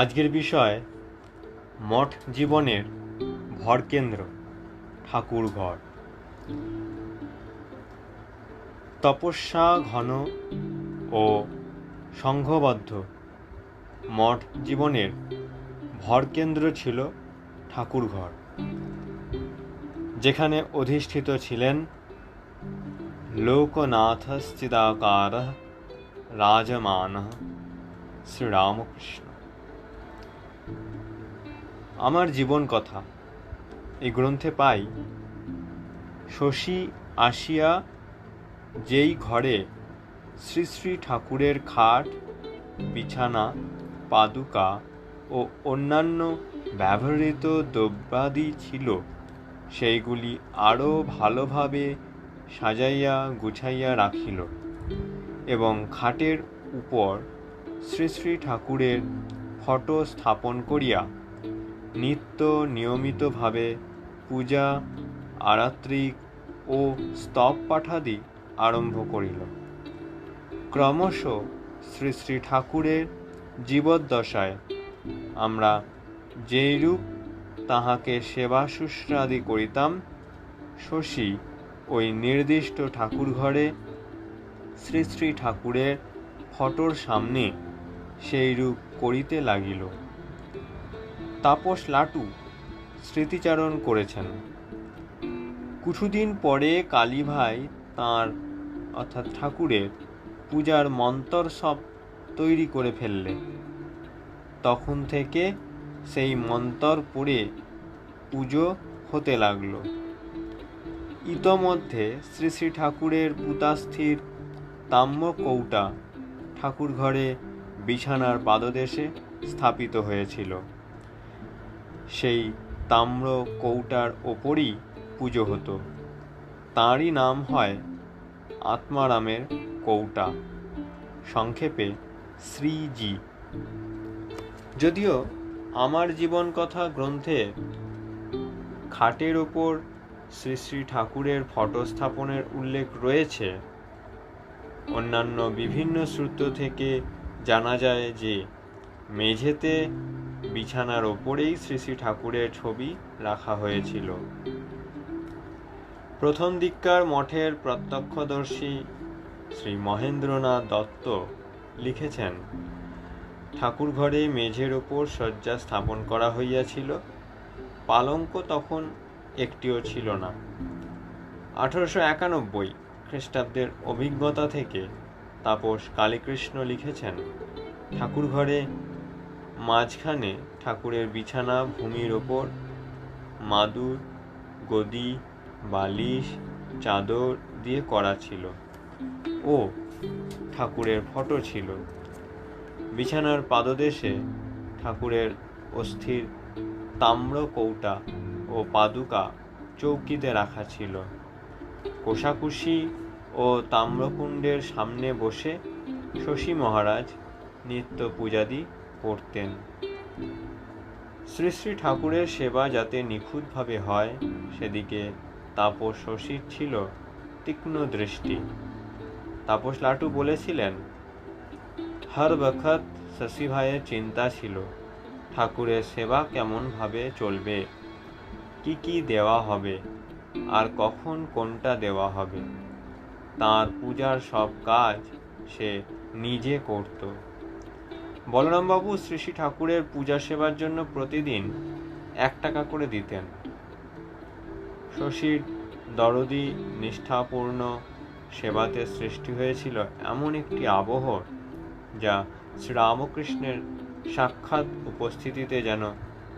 আজকের বিষয়, মঠ জীবনের ভরকেন্দ্র ঠাকুর ঘর তপস্যা ঘন ও সংঘবদ্ধ মঠ জীবনের ভরকেন্দ্র ছিল ঠাকুর ঘর যেখানে অধিষ্ঠিত ছিলেন লোকনাথশ্চিদাকার রাজমান শ্রীরামকৃষ্ণ। আমার জীবন কথা। এই গ্রন্থে পাই, শশী আসিয়া যেই ঘরে শ্রী শ্রী ঠাকুরের খাট, বিছানা, পাদুকা ও অন্যান্য ব্যবহৃত দ্রব্যাদি ছিল, সেইগুলি আরও ভালোভাবে সাজাইয়া গুছাইয়া রাখিল এবং খাটের উপর শ্রী শ্রী ঠাকুরের ফটো স্থাপন করিয়া নিত্য নিয়মিতভাবে পূজা আরাত্রিক ও স্তব পাঠাদি আরম্ভ করিল। ক্রমশ শ্রী শ্রী ঠাকুরের জীবদ্দশায় আমরা যেইরূপ তাহাকে সেবা শুশ্রাদি করিতাম, শশী ওই নির্দিষ্ট ঠাকুর ঘরে শ্রী শ্রী ঠাকুরের ফটোর সামনে সেইরূপ করিতে লাগিল। তাপস লাটু স্মৃতিচারণ করেছেন। কিছুদিন পরে কালী ভাই তাঁর, অর্থাৎ ঠাকুরের, পূজার মন্তর সব তৈরি করে ফেললে তখন থেকে সেই মন্তর পড়ে পুজো হতে লাগল। ইতোমধ্যে শ্রী শ্রী ঠাকুরের পুতাস্থির তাম্য কৌটা ঠাকুর ঘরে বিছানার পাদদেশে স্থাপিত হয়েছিল। সেই তাম্র কৌটার ওপরই পুজো হতো। তাঁরই নাম হয় আত্মারামের কৌটা। সংক্ষেপে শ্রীজি। যদিও আমার জীবন কথা গ্রন্থে খাটের ওপর শ্রী শ্রী ঠাকুরের ফটো স্থাপনের উল্লেখ রয়েছে, অন্যান্য বিভিন্ন সূত্র থেকে জানা যায় যে মেঝেতে বিছানার ওপরেই শ্রী শ্রী ঠাকুরের ছবি রাখা হয়েছিল। প্রথম দিককার মঠের প্রত্যক্ষদর্শী শ্রী মহেন্দ্রনাথ দত্ত লিখেছেন ঠাকুর ঘরে মেঝের ওপর শয্যা স্থাপন করা হইয়াছিল। পালঙ্ক তখন একটিও ছিল না। আঠারোশো একানব্বই খ্রিস্টাব্দের অভিজ্ঞতা থেকে তাপস কালীকৃষ্ণ লিখেছেন ঠাকুর ঘরে মাঝখানে ঠাকুরের বিছানা, ভূমির ওপর মাদুর, গদি, বালিশ, চাদর দিয়ে করা ছিল। ও, ঠাকুরের ফটো ছিল। বিছানার পাদদেশে ঠাকুরের অস্থির তাম্র কৌটা ও পাদুকা চৌকিতে রাখা ছিল। কোষাকুষি ও তাম্রকুণ্ডের সামনে বসে শশী মহারাজ নিত্য পূজাদি করতেন। শ্রী শ্রী ঠাকুরের সেবা যাতে নিখুঁতভাবে হয়, সেদিকে তাপস শশীর ছিল তীক্ষ্ণ দৃষ্টি। তাপস লাটু বলেছিলেন, হর বখত শশী ভাইয়ের চিন্তা ছিল, ঠাকুরের সেবা কেমনভাবে চলবে? কি কি দেওয়া হবে? আর কখন কোনটা দেওয়া হবে? তার পূজার সব কাজ সে নিজে করত। বলরামবাবু শ্রী শ্রী ঠাকুরের পূজা সেবার জন্য প্রতিদিন এক টাকা করে দিতেন। শশীর দরদি নিষ্ঠাপূর্ণ সেবাতে সৃষ্টি হয়েছিল এমন একটি আবহ যা শ্রীরামকৃষ্ণের সাক্ষাৎ উপস্থিতিতে যেন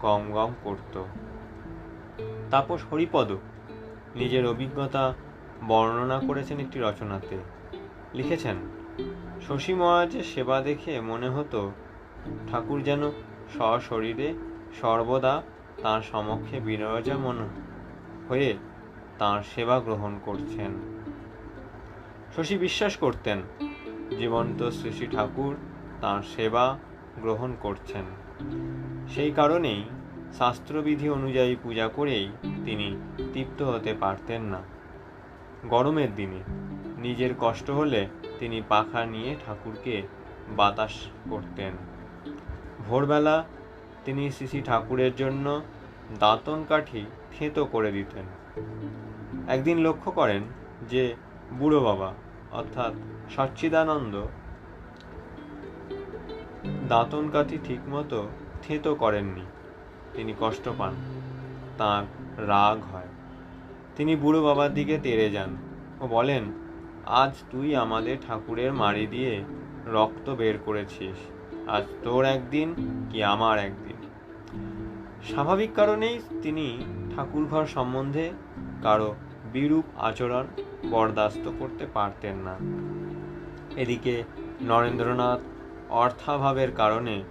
গম গম করত। তাপস হরিপদ নিজের অভিজ্ঞতা বর্ণনা করেছেন একটি রচনাতে। লিখেছেন শশী মহারাজের সেবা দেখে মনে হতো, ঠাকুর যেন সশরীরে সর্বদা তার সমক্ষে বিরাজমান হয়ে তাঁর সেবা গ্রহণ করছেন। শশী বিশ্বাস করতেন, জীবন্ত শ্রী শ্রী ঠাকুর তাঁর সেবা গ্রহণ করছেন। সেই কারণেই শাস্ত্রবিধি অনুযায়ী পূজা করেই তিনি তৃপ্ত হতে পারতেন না। গরমের দিনে নিজের কষ্ট হলে তিনি পাখা নিয়ে ঠাকুরকে বাতাস করতেন। ভোরবেলা তিনি শ্রী ঠাকুরের জন্য দাঁতন কাঠি থেঁতো করে দিতেন। একদিন লক্ষ্য করেন যে বুড়ো বাবা, অর্থাৎ সচ্চিদানন্দ, দাঁতন কাঠি ঠিকমতো থেঁতো করেননি। তিনি কষ্ট পান, তার রাগ হয়। তিনি বুড়ো বাবার দিকে তেড়ে যান ও বলেন আজ তুই আমাদের ঠাকুরের মারি দিয়ে রক্ত বের করেছিস। আজ তোর একদিন কি আমার একদিন। স্বাভাবিক কারণেই তিনি ঠাকুরঘর সম্বন্ধে কারও বিরূপ আচরণ বরদাস্ত করতে পারতেন না। এদিকে নরেন্দ্রনাথ অর্থাভাবের কারণে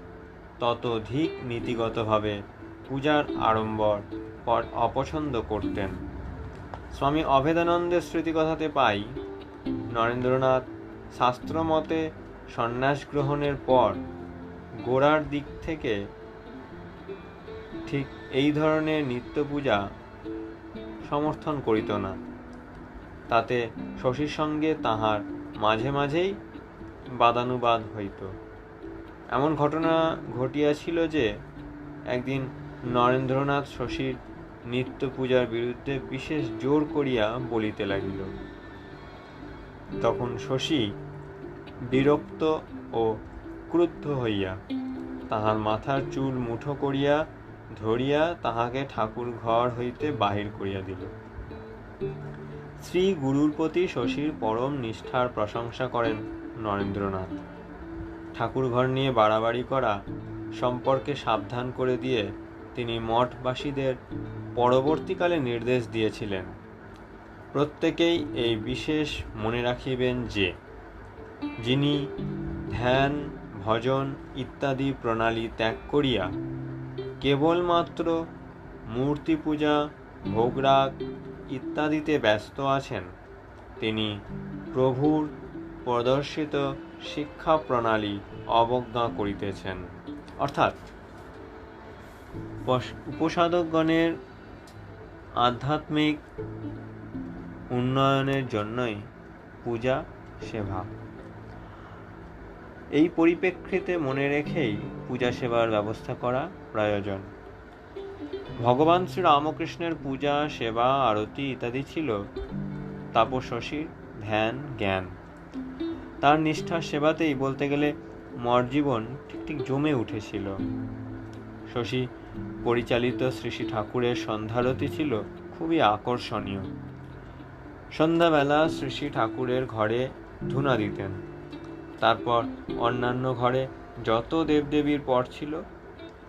ততোধিক নীতিগতভাবে পূজার আড়ম্বর অপছন্দ করতেন। স্বামী অভেদানন্দের স্মৃতিকথাতে পাই নরেন্দ্রনাথ শাস্ত্রমতে সন্ন্যাস গ্রহণের পর গোড়ার দিক থেকে ঠিক এই ধরনের নিত্য পূজা সমর্থন করিত না। তাতে শশীর সঙ্গে তাহার মাঝে মাঝেই বাদানুবাদ হইত। এমন ঘটনা ঘটিয়াছিল যে একদিন নরেন্দ্রনাথ শশীর নিত্য পূজার বিরুদ্ধে বিশেষ জোর করিয়া বলিতে লাগিল। তখন শশী বিরক্ত ও ক্রুদ্ধ হইয়া তাহার মাথার চুল মুঠো করিয়া ধরিয়া তাহাকে ঠাকুর ঘর হইতে বাহির করিয়া দিল। শ্রী গুরুর প্রতি শশীর পরম নিষ্ঠার প্রশংসা করেন নরেন্দ্রনাথ। ঠাকুর ঘর নিয়ে বাড়াবাড়ি করা সম্পর্কে সাবধান করে দিয়ে তিনি মঠবাসীদের পরবর্তীকালে নির্দেশ দিয়েছিলেন। প্রত্যেকেই এই বিশেষ মনে রাখিবেন যে, যিনি ধ্যান, ভজন ইত্যাদি প্রণালী ত্যাগ করিয়া কেবলমাত্র মূর্তি পূজা ভোগরাগ ইত্যাদিতে ব্যস্ত আছেন, তিনি প্রভুর প্রদর্শিত শিক্ষা প্রণালী অবজ্ঞা করিতেছেন। অর্থাৎ, উপস- উপসাধকগণের আধ্যাত্মিক উন্নয়নের জন্যই পূজা, সেবা। এই পরিপ্রেক্ষিতে মনে রেখেই পূজা, সেবার ব্যবস্থা করা প্রয়োজন। ভগবান শ্রী রামকৃষ্ণের পূজা, সেবা, আরতি ইত্যাদি ছিল তাপশশীর ধ্যান, জ্ঞান। তার নিষ্ঠার সেবাতেই বলতে গেলে মর জীবন ঠিক ঠিক জমে উঠেছিল। শশী পরিচালিত শ্রী শ্রী ঠাকুরের সন্ধ্যারতি ছিল খুবই আকর্ষণীয়। সন্ধ্যাবেলা শ্রী ঠাকুরের ঘরে ধুনা দিতেন। তারপর অন্যান্য ঘরে যত দেবদেবীর পট ছিল,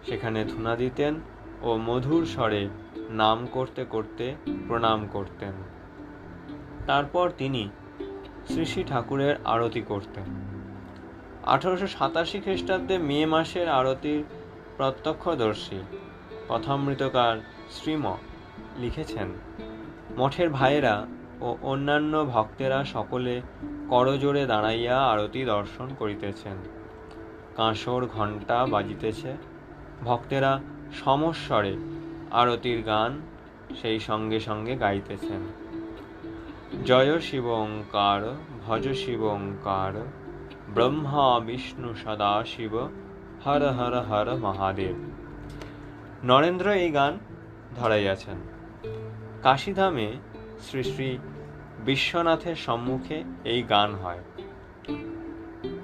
সেখানে ধুনা দিতেন ও মধুর স্বরে নাম করতে করতে প্রণাম করতেন। তারপর তিনি শ্রী শ্রী ঠাকুরের আরতি করতেন। আঠারোশো সাতাশি খ্রিস্টাব্দে মে মাসের আরতির প্রত্যক্ষদর্শী কথামৃতকার শ্রীম লিখেছেন, মঠের ভাইয়েরা ও অন্যান্য ভক্তেরা সকলে করজোড়ে দাঁড়াইয়া আরতি দর্শন করিতেছেন। কাঁসর ঘণ্টা বাজিতেছে। ভক্তেরা সমস্বরে আরতির গান সেই সঙ্গে সঙ্গে গাইতেছেন। জয় শিব ওঙ্কার, ভজ শিব ওঙ্কার, ব্রহ্মা, বিষ্ণু সদা শিব হর হর হর মহাদেব। নরেন্দ্র এই গান ধরাইয়াছেন। কাশীধামে শ্রী শ্রী বিশ্বনাথের সম্মুখে এই গান হয়।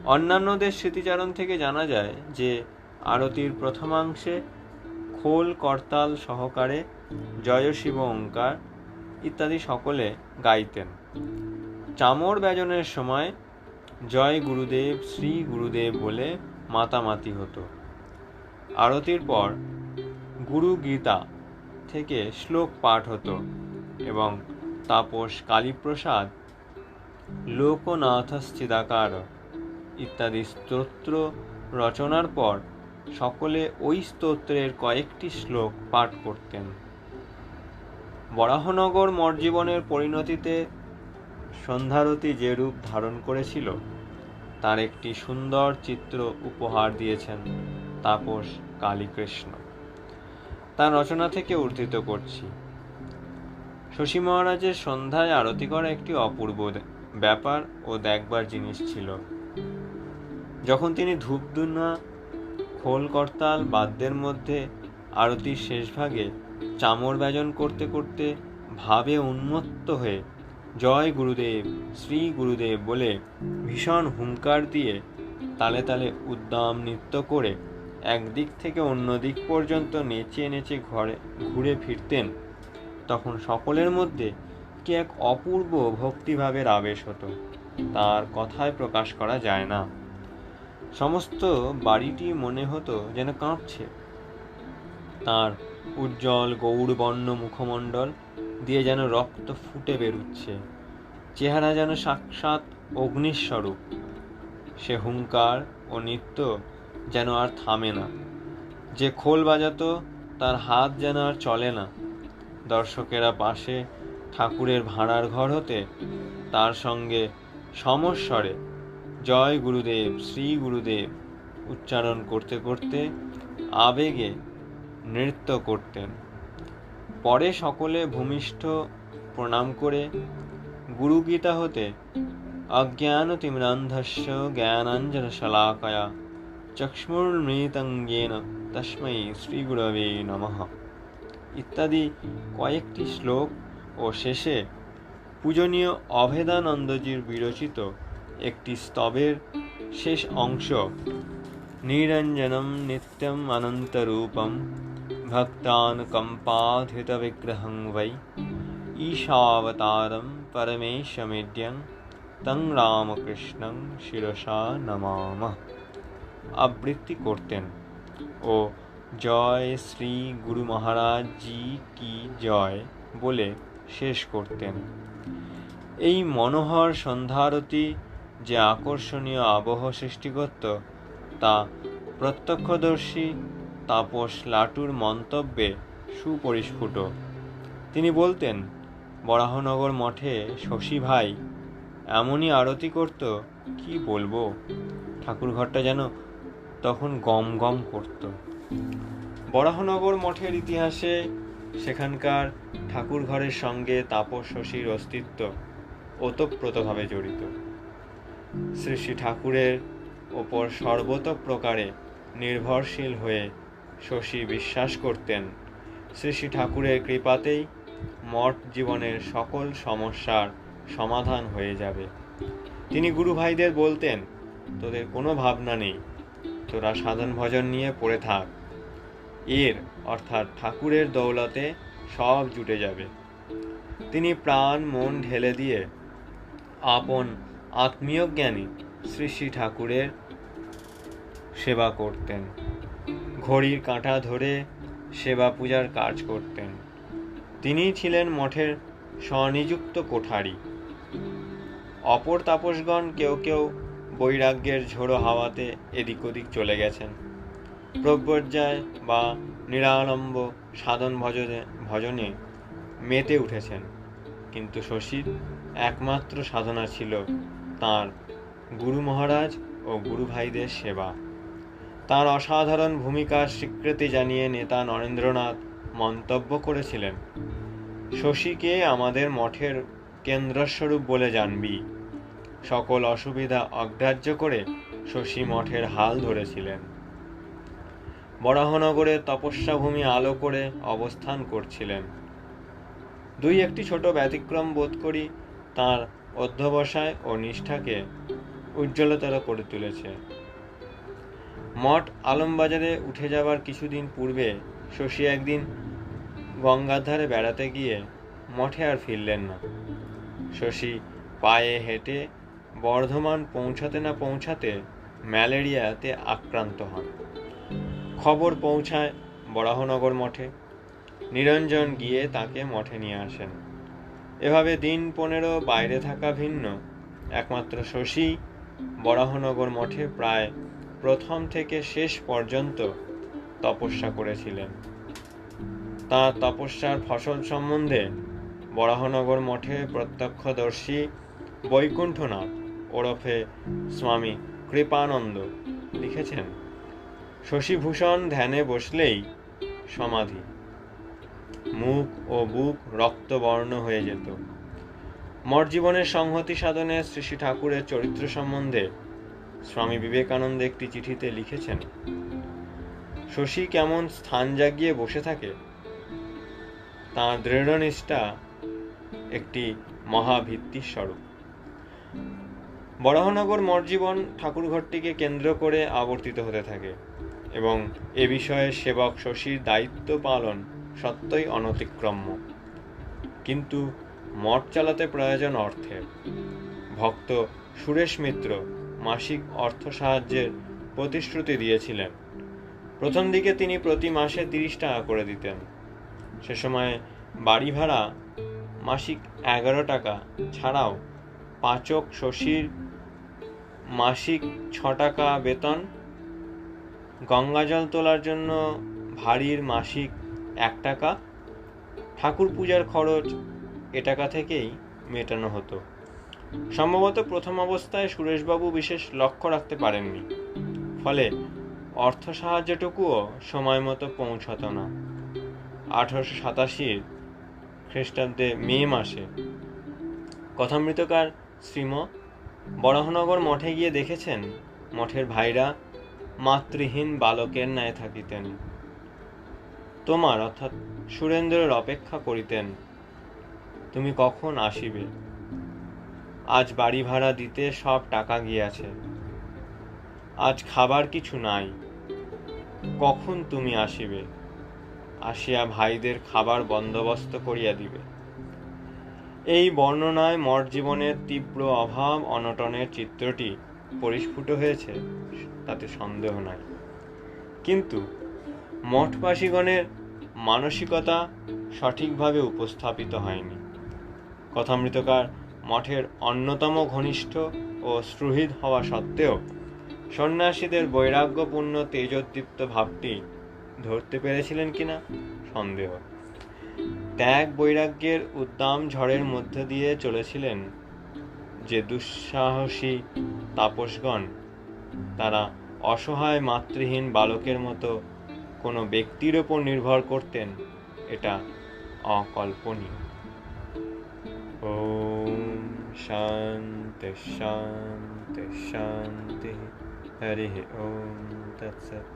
অন্যান্যদের স্মৃতিচারণ থেকে জানা যায় যে, আরতির প্রথমাংশে খোল করতাল সহকারে জয় শিব ওঙ্কার ইত্যাদি সকলে গাইতেন। চামর ব্যজনের সময় জয় গুরুদেব শ্রী গুরুদেব বলে মাতামাতি হতো। আরতির পর গুরু গীতা থেকে শ্লোক পাঠ হতো এবং তাপস, কালীপ্রসাদ, লোকনাথশ্চিদাকার ইত্যাদি স্তোত্র রচনার পর সকলে ওই স্তোত্রের কয়েকটি শ্লোক পাঠ করতেন। বরাহনগর মর্জীবনের পরিণতিতে সন্ধ্যারতি যে রূপ ধারণ করেছিল, তার একটি সুন্দর চিত্র উপহার দিয়েছেন তাপস কালীকৃষ্ণ। তার রচনা থেকে উদ্ধৃত করছি। শশী মহারাজের সন্ধ্যায় আরতি করা একটি অপূর্ব ব্যাপার ও দেখবার জিনিস ছিল। যখন তিনি ধূপধুনা, খোল করতাল, বাদ্যের মধ্যে আরতির শেষ ভাগে চামর ব্যজন করতে করতে ভাবে উন্মত্ত হয়ে জয় গুরুদেব, শ্রী গুরুদেব বলে ভীষণ হুঙ্কার দিয়ে তালে তালে উদ্দাম নৃত্য করে একদিক থেকে অন্য দিক পর্যন্ত নেচে নেচে ঘরে ঘুরে ফিরতেন। তখন সকলের মধ্যে কি এক অপূর্ব ভক্তিভাবের আবেশ হতো। তার কথায় প্রকাশ করা যায় না। সমস্ত বাড়িটি মনে হতো যেন কাঁপছে। তার উজ্জ্বল গৌড়বর্ণ মুখমণ্ডল দিয়ে যেন রক্ত ফুটে বেরুচ্ছে। চেহারা যেন সাক্ষাৎ অগ্নিস্বরূপ। সে হুঙ্কার ও নৃত্য যেন আর থামে না। যে খোল বাজাতো, তার হাত যেন আর চলে না। দর্শকেরা পাশে ঠাকুরের ভাড়ার ঘর হতে তার সঙ্গে সমস্বরে জয় গুরুদেব, শ্রী গুরুদেব উচ্চারণ করতে করতে আবেগে নৃত্য করতেন। পরে সকলে ভূমিষ্ঠ প্রণাম করে গুরুগীতা হতে অজ্ঞান তিমিরান্ধস্য জ্ঞানাঞ্জন শলাকয়া চক্ষ্মুর্মৃতঙ্গেন তস্মৈ শ্রীগুরবে নমঃ। ইত্যাদি কয়েকটি শ্লোক ও শেষে পূজনীয় অভেদানন্দজির বিরচিত একটি স্তবের শেষ অংশ, নিরঞ্জনম নিত্যম অনন্তরূপম ভক্তান কম্পাধিতবিগ্রহং বৈ ঈশাবতারম পরমেশমেড্যং তং রামকৃষ্ণং শিরসা নমাম। আবৃত্তি করতেন ও জয় শ্রী গুরু মহারাজ জি কি জয় বলে শেষ করতেন। এই মনোহর সন্ধ্যারতি যে আকর্ষণীয় আবহ সৃষ্টি করত, তা প্রত্যক্ষদর্শী তাপস লাটুর মন্তব্যে সুপরিস্ফুট। তিনি বলতেন, বরাহনগর মঠে শশী ভাই, এমনই আরতি করত, কি বলব? ঠাকুরঘরটা যেন তখন গম গম করত। বরাহনগর মঠের ইতিহাসে সেখানকার ঠাকুর ঘরের সঙ্গে তাপস শশীর অস্তিত্ব ওতপ্রোতভাবে জড়িত। শ্রী শ্রী ঠাকুরের ওপর সর্বতোপ্রকারে নির্ভরশীল হয়ে শশী বিশ্বাস করতেন শ্রী শ্রী ঠাকুরের কৃপাতেই মঠ জীবনের সকল সমস্যার সমাধান হয়ে যাবে। তিনি গুরু ভাইদের বলতেন, তোদের কোনো ভাবনা নেই তোরা সাধন ভজন নিয়ে পড়ে থাক। এর, অর্থাৎ ঠাকুরের দৌলতে, সব জুটে যাবে। তিনি প্রাণ, মন ঢেলে দিয়ে আপন আত্মীয় জ্ঞানী শ্রী শ্রী ঠাকুরের সেবা করতেন। ঘড়ির কাঁটা ধরে সেবা পূজার কাজ করতেন। তিনি ছিলেন মঠের স্বনিযুক্ত কোঠারি। অপর তাপসগণ কেউ কেউ বৈরাগ্যের ঝোড়ো হাওয়াতে এদিক ওদিক চলে গেছেন। প্রব্যর্যায় বা নিরালম্ব সাধন ভজনে ভজনে মেতে উঠেছেন। কিন্তু শশীর একমাত্র সাধনা ছিল তার গুরু মহারাজ ও গুরু ভাইদের সেবা। তার অসাধারণ ভূমিকার স্বীকৃতি জানিয়ে নেতা নরেন্দ্রনাথ মন্তব্য করেছিলেন, শশীকে আমাদের মঠের কেন্দ্রস্বরূপ বলে জানবি। সকল অসুবিধা অগ্রাহ্য করে শশী মঠের হাল ধরেছিলেন। বরাহনগরে তপস্যাভূমি আলো করে অবস্থান করছিলেন। দুই একটি ছোট ব্যতিক্রম বোধ করি তার অধ্যবসায় ও নিষ্ঠাকে উজ্জ্বলতর করে তুলেছে। মঠ আলমবাজারে উঠে যাবার কিছুদিন পূর্বে শশী একদিন গঙ্গার ধারে বেড়াতে গিয়ে মঠে আর ফিরলেন না। শশী পায়ে হেঁটে বর্ধমান পৌঁছাতে না পৌঁছাতে ম্যালেরিয়াতে আক্রান্ত হন। খবর পৌঁছায় বরাহনগর মঠে। নিরঞ্জন গিয়ে তাকে মঠে নিয়ে আসেন। এভাবে দিন পনেরো বাইরে থাকা ভিন্ন। একমাত্র শশী বরাহনগর মঠে প্রায় প্রথম থেকে শেষ পর্যন্ত তপস্যা করেছিলেন। তাঁর তপস্যার ফসল সম্বন্ধে বরাহনগর মঠে প্রত্যক্ষদর্শী বৈকুণ্ঠনাথ ওরফে স্বামী কৃপানন্দ লিখেছেন, শশীভূষণ ধ্যানে বসলেই সমাধি। মুখ ও বুক রক্তবর্ণ হয়ে যেত। মঠ জীবনের সংহতি সাধনে শ্রী শ্রী ঠাকুরের চরিত্র সম্বন্ধে স্বামী বিবেকানন্দ একটি চিঠিতে লিখেছেন, শশী কেমন স্থান জাগিয়ে বসে থাকে? তাঁর দৃঢ়নিষ্ঠা একটি মহাভিত্তির স্বরূপ বরাহনগর মর্জীবন ঠাকুরঘরটিকে কেন্দ্র করে আবর্তিত হতে থাকে এবং এ বিষয়ে সেবক শশীর দায়িত্ব পালন সত্যই অনতিক্রম্য। কিন্তু মঠ চালাতে প্রয়োজন অর্থের ভক্ত সুরেশ মিত্র মাসিক অর্থ সাহায্যের প্রতিশ্রুতি দিয়েছিলেন। প্রথম দিকে তিনি প্রতি মাসে তিরিশ টাকা করে দিতেন। সে সময় বাড়ি ভাড়া মাসিক এগারো টাকা ছাড়াও পাচক শশীর মাসিক ছ টাকা বেতন। গঙ্গাজল তোলার জন্য ভারীর মাসিক এক টাকা। ঠাকুর পূজার খরচ এ টাকা থেকেই মেটানো হতো। সম্ভবত প্রথম অবস্থায় সুরেশবাবু বিশেষ লক্ষ্য রাখতে পারেননি। ফলে অর্থ সাহায্যটুকুও সময় মতো পৌঁছাত না। আঠারোশো সাতাশির খ্রিস্টাব্দে মে মাসে। কথামৃতকার শ্রীম বরাহনগর মঠে গিয়ে দেখেছেন? মঠের ভাইরা মাতৃহীন বালকের ন্যায় থাকিতেন। তোমার, অর্থাৎ সুরেন্দ্রের অপেক্ষা করিতেন। তুমি কখন আসিবে? আজ বাড়ি ভাড়া দিতে সব টাকা গিয়াছে। আজ খাবার কিছু নাই। কখন তুমি আসিবে? আসিয়া ভাইদের খাবার বন্দোবস্ত করিয়া দিবে। এই বর্ণনায় মঠ জীবনের তীব্র অভাব অনটনের চিত্রটি পরিস্ফুট হয়েছে, তাতে সন্দেহ নাই। কিন্তু মঠবাসীগণের মানসিকতা সঠিকভাবে উপস্থাপিত হয়নি। কথামৃতকার মঠের অন্যতম ঘনিষ্ঠ ও সুহৃদ হওয়া সত্ত্বেও সন্ন্যাসীদের বৈরাগ্যপূর্ণ তেজোদ্দীপ্ত ভাবটি ধরতে পেরেছিলেন কিনা সন্দেহ। ত্যাগ বৈরাগ্যের উদ্দাম ঝড়ের মধ্যে দিয়ে চলেছিলেন যে দুঃসাহসী তাপসগণ। তারা অসহায় মাতৃহীন বালকের মতো কোনো ব্যক্তির ওপর নির্ভর করতেন, এটা অকল্পনীয়। ওম শান্তি শান্তি শান্তি। হরি ওম তৎসৎ।